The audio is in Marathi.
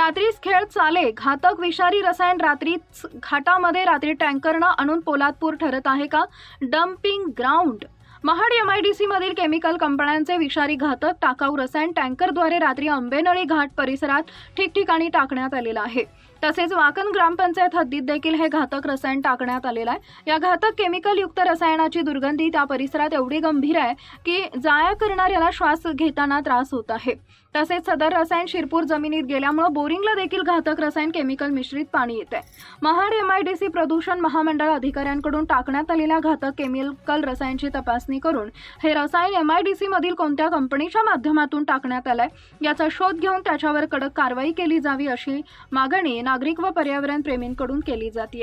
खेळ चाले. घातक विषारी रसायन रात्रीच घाटामध्ये रात्री टँकरनं आणून पोलादपूर ठरत आहे का? Dumping ground. Mahad M I D मधील केमिकल कंपन्यांचे विषारी घातक टाकाऊ रसायन टँकरद्वारे रात्री आंबेनळी घाट परिसरात ठिकठिकाणी टाकण्यात आलेलं आहे. तसेच वाकण ग्रामपंचायत हद्दीत देखील हे घातक रसायन टाकण्यात आलेलं आहे. या घातक केमिकल युक्त रसायनाची दुर्गंधी त्या परिसरात एवढी गंभीर आहे की जाया करणाऱ्याला श्वास घेताना त्रास होत आहे. तसेच सदर रसायन शिरपूर जमिनीत गेल्यामुळे बोरिंगला देखील घातक रसायन केमिकल मिश्रित पाणी येते. महाड सी प्रदूषण महामंडळ अधिकाऱ्यांकडून टाकण्यात आलेल्या घातक केमिकल रसायनची तपासणी करून हे रसायन एम आय डी मधील कोणत्या कंपनीच्या माध्यमातून टाकण्यात आलंय याचा शोध घेऊन त्याच्यावर कडक कारवाई केली जावी अशी मागणी नागरिक व पर्यावरण प्रेमींकडून केली जाते